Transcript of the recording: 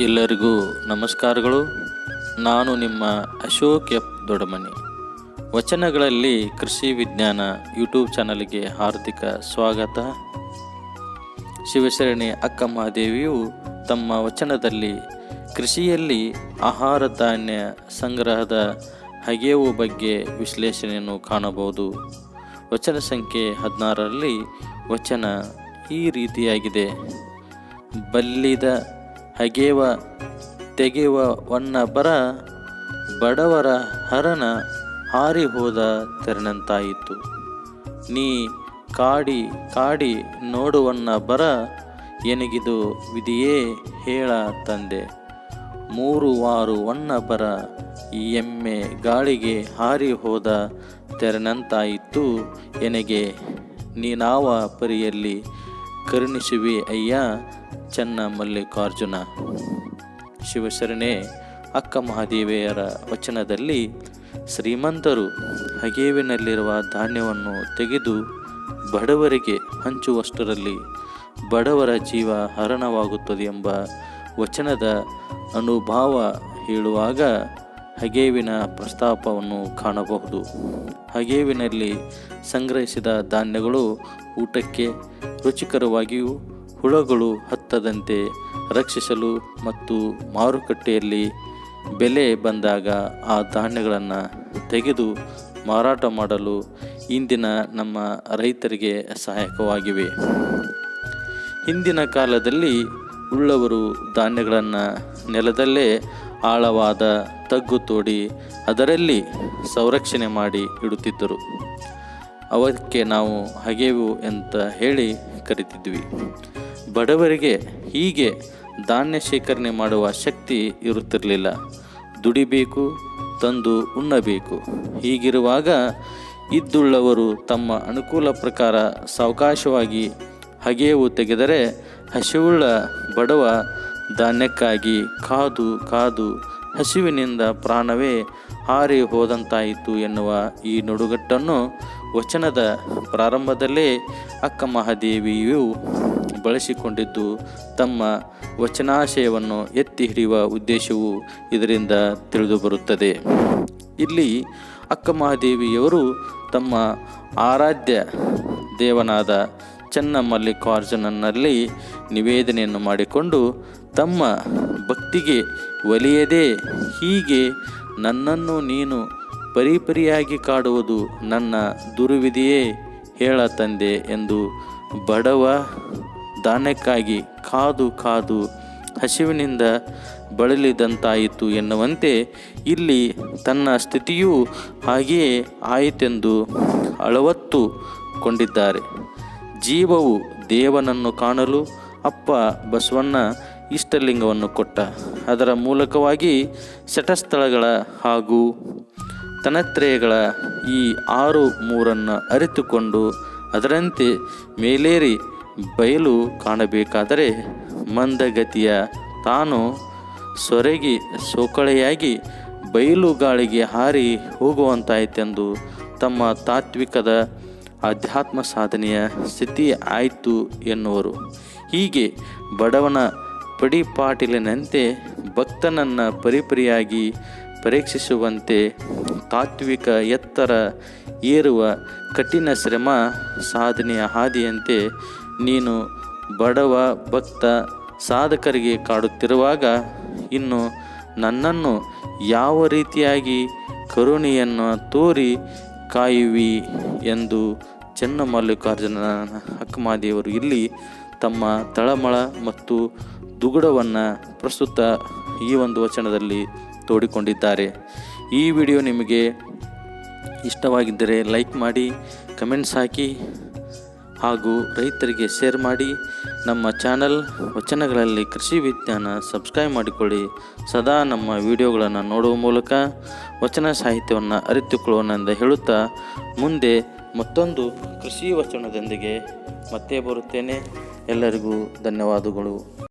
ಎಲ್ಲರಿಗೂ ನಮಸ್ಕಾರಗಳು. ನಾನು ನಿಮ್ಮ ಅಶೋಕ್ ಎಫ್ ದೊಡಮನಿ ವಚನಗಳಲ್ಲಿ ಕೃಷಿ ವಿಜ್ಞಾನ ಯೂಟ್ಯೂಬ್ ಚಾನಲ್ಗೆ ಹಾರ್ದಿಕ ಸ್ವಾಗತ. ಶಿವಶರಣಿ ಅಕ್ಕಮಹಾದೇವಿಯು ತಮ್ಮ ವಚನದಲ್ಲಿ ಕೃಷಿಯಲ್ಲಿ ಆಹಾರ ಧಾನ್ಯ ಸಂಗ್ರಹದ ಹಗೆವು ಬಗ್ಗೆ ವಿಶ್ಲೇಷಣೆಯನ್ನು ಕಾಣಬಹುದು. ವಚನ ಸಂಖ್ಯೆ ಹದಿನಾರರಲ್ಲಿ ವಚನ ಈ ರೀತಿಯಾಗಿದೆ. ಬಲ್ಲಿದ ವನ್ನ ಬರ ಬಡವರ ಹರನ ಹಾರಿ ಹೋದ ತೆರನಂತಾಯಿತು. ನೀ ಕಾಡಿ ಕಾಡಿ ನೋಡುವನ್ನ ಬರ ಎನಗಿದು ವಿಧಿಯೇ ಹೇಳ ತಂದೆ. ಮೂರು ವಾರು ವನ್ನ ಬರ ಎಮ್ಮೆ ಗಾಳಿಗೆ ಹಾರಿ ಹೋದ ತೆರನಂತಾಯಿತು. ಎನಗೆ ನೀನಾವ ಪರಿಯಲ್ಲಿ ಕರುಣಿಸುವೆ ಅಯ್ಯ. ಚೆನ್ನ ಮಲ್ಲಿಕಾರ್ಜುನ. ಶಿವಶರಣೆ, ಅಕ್ಕ ಮಹಾದೇವಿಯರ ವಚನದಲ್ಲಿ ಶ್ರೀಮಂತರು ಹಗೇವಿನಲ್ಲಿರುವ ಧಾನ್ಯವನ್ನು ತೆಗೆದು ಬಡವರಿಗೆ ಹಂಚುವಷ್ಟರಲ್ಲಿ ಬಡವರ ಜೀವ ಹರಣವಾಗುತ್ತದೆ ಎಂಬ ವಚನದ ಅನುಭಾವ ಹೇಳುವಾಗ ಹಗೇವಿನ ಪ್ರಸ್ತಾಪವನ್ನು ಕಾಣಬಹುದು. ಹಗೇವಿನಲ್ಲಿ ಸಂಗ್ರಹಿಸಿದ ಧಾನ್ಯಗಳು ಊಟಕ್ಕೆ ರುಚಿಕರವಾಗಿಯೂ ಹುಳಗಳು ಹತ್ತದಂತೆ ರಕ್ಷಿಸಲು ಮತ್ತು ಮಾರುಕಟ್ಟೆಯಲ್ಲಿ ಬೆಲೆ ಬಂದಾಗ ಆ ಧಾನ್ಯಗಳನ್ನು ತೆಗೆದು ಮಾರಾಟ ಮಾಡಲು ಇಂದಿನ ನಮ್ಮ ರೈತರಿಗೆ ಸಹಾಯಕವಾಗಿವೆ. ಹಿಂದಿನ ಕಾಲದಲ್ಲಿ ಉಳ್ಳವರು ಧಾನ್ಯಗಳನ್ನು ನೆಲದಲ್ಲೇ ಆಳವಾದ ತಗ್ಗು ತೋಡಿ ಅದರಲ್ಲಿ ಸಂರಕ್ಷಣೆ ಮಾಡಿ ಇಡುತ್ತಿದ್ದರು. ಅವಕ್ಕೆ ನಾವು ಹಗೆವು ಅಂತ ಹೇಳಿ ಕರಿತಿದ್ವಿ. ಬಡವರಿಗೆ ಹೀಗೆ ಧಾನ್ಯ ಶೇಖರಣೆ ಮಾಡುವ ಶಕ್ತಿ ಇರುತ್ತಿರಲಿಲ್ಲ. ದುಡಿಬೇಕು, ತಂದು ಉಣ್ಣಬೇಕು. ಹೀಗಿರುವಾಗ ಇದ್ದುಳ್ಳವರು ತಮ್ಮ ಅನುಕೂಲ ಪ್ರಕಾರ ಸಾವಕಾಶವಾಗಿ ಹಗೆಯವು ತೆಗೆದರೆ ಹಸಿವುಳ್ಳ ಬಡವ ಧಾನ್ಯಕ್ಕಾಗಿ ಕಾದು ಕಾದು ಹಸಿವಿನಿಂದ ಪ್ರಾಣವೇ ಹಾರಿ ಹೋದಂತಾಯಿತು ಎನ್ನುವ ಈ ನುಡುಗಟ್ಟನ್ನು ವಚನದ ಪ್ರಾರಂಭದಲ್ಲೇ ಅಕ್ಕ ಮಹಾದೇವಿಯು ಬಳಸಿಕೊಂಡಿದ್ದು ತಮ್ಮ ವಚನಾಶಯವನ್ನು ಎತ್ತಿ ಹಿಡಿಯುವ ಉದ್ದೇಶವು ಇದರಿಂದ ತಿಳಿದುಬರುತ್ತದೆ. ಇಲ್ಲಿ ಅಕ್ಕ ಮಹಾದೇವಿಯವರು ತಮ್ಮ ಆರಾಧ್ಯ ದೇವನಾದ ಚನ್ನ ಮಲ್ಲಿಕಾರ್ಜುನನಲ್ಲಿ ನಿವೇದನೆಯನ್ನು ಮಾಡಿಕೊಂಡು ತಮ್ಮ ಭಕ್ತಿಗೆ ಒಲಿಯದೇ ಹೀಗೆ ನನ್ನನ್ನು ನೀನು ಪರಿಪರಿಯಾಗಿ ಕಾಡುವುದು ನನ್ನ ದುರುವಿದೆಯೇ ಹೇಳ ತಂದೆ ಎಂದು ಬಡವ ದಾನಕ್ಕಾಗಿ ಕಾದು ಕಾದು ಹಸಿವಿನಿಂದ ಬಳಲಿದಂತಾಯಿತು ಎನ್ನುವಂತೆ ಇಲ್ಲಿ ತನ್ನ ಸ್ಥಿತಿಯೂ ಹಾಗೆಯೇ ಆಯಿತೆಂದು ಅಳವತ್ತು ಕೊಂಡಿದ್ದಾರೆ. ಜೀವವು ದೇವನನ್ನು ಕಾಣಲು ಅಪ್ಪ ಬಸವಣ್ಣ ಇಷ್ಟಲಿಂಗವನ್ನು ಕೊಟ್ಟ. ಅದರ ಮೂಲಕವಾಗಿ ಶಟಸ್ಥಳಗಳ ಹಾಗೂ ತನತ್ರಯಗಳ ಈ ಆರು ಮೂರನ್ನು ಅರಿತುಕೊಂಡು ಅದರಂತೆ ಮೇಲೇರಿ ಬಯಲು ಕಾಣಬೇಕಾದರೆ ಮಂದಗತಿಯ ತಾನು ಸೊರಗಿ ಸೋಕಳೆಯಾಗಿ ಬಯಲು ಗಾಳಿಗೆ ಹಾರಿ ಹೋಗುವಂತಾಯಿತೆಂದು ತಮ್ಮ ತಾತ್ವಿಕದ ಆಧ್ಯಾತ್ಮ ಸಾಧನೆಯ ಸ್ಥಿತಿ ಆಯಿತು ಎನ್ನುವರು. ಹೀಗೆ ಬಡವನ ಪಡಿಪಾಟಿಲಿನಂತೆ ಭಕ್ತನನ್ನು ಪರಿಪರಿಯಾಗಿ ಪರೀಕ್ಷಿಸುವಂತೆ ತಾತ್ವಿಕ ಎತ್ತರ ಏರುವ ಕಠಿಣ ಶ್ರಮ ಸಾಧನೆಯ ಹಾದಿಯಂತೆ ನೀನು ಬಡವ ಭಕ್ತ ಸಾಧಕರಿಗೆ ಕಾಡುತ್ತಿರುವಾಗ ಇನ್ನು ನನ್ನನ್ನು ಯಾವ ರೀತಿಯಾಗಿ ಕರುಣೆಯನ್ನು ತೋರಿ ಕಾಯುವಿ ಎಂದು ಚೆನ್ನಮಲ್ಲಿಕಾರ್ಜುನ ಅಕ್ಕಮಾದೇವರು ಇಲ್ಲಿ ತಮ್ಮ ತಳಮಳ ಮತ್ತು ದುಗುಡವನ್ನು ಪ್ರಸ್ತುತ ಈ ಒಂದು ವಚನದಲ್ಲಿ ತೋಡಿಕೊಂಡಿದ್ದಾರೆ. ಈ ವಿಡಿಯೋ ನಿಮಗೆ ಇಷ್ಟವಾಗಿದ್ದರೆ ಲೈಕ್ ಮಾಡಿ, ಕಮೆಂಟ್ಸ್ ಹಾಕಿ ಹಾಗೂ ರೈತರಿಗೆ ಶೇರ್ ಮಾಡಿ. ನಮ್ಮ ಚಾನಲ್ ವಚನಗಳಲ್ಲಿ ಕೃಷಿ ವಿಜ್ಞಾನ ಸಬ್ಸ್ಕ್ರೈಬ್ ಮಾಡಿಕೊಳ್ಳಿ. ಸದಾ ನಮ್ಮ ವಿಡಿಯೋಗಳನ್ನು ನೋಡುವ ಮೂಲಕ ವಚನ ಸಾಹಿತ್ಯವನ್ನು ಅರಿತುಕೊಳ್ಳೋಣೆಂದು ಹೇಳುತ್ತಾ ಮುಂದೆ ಮತ್ತೊಂದು ಕೃಷಿ ವಚನದೊಂದಿಗೆ ಮತ್ತೆ ಬರುತ್ತೇನೆ. ಎಲ್ಲರಿಗೂ ಧನ್ಯವಾದಗಳು.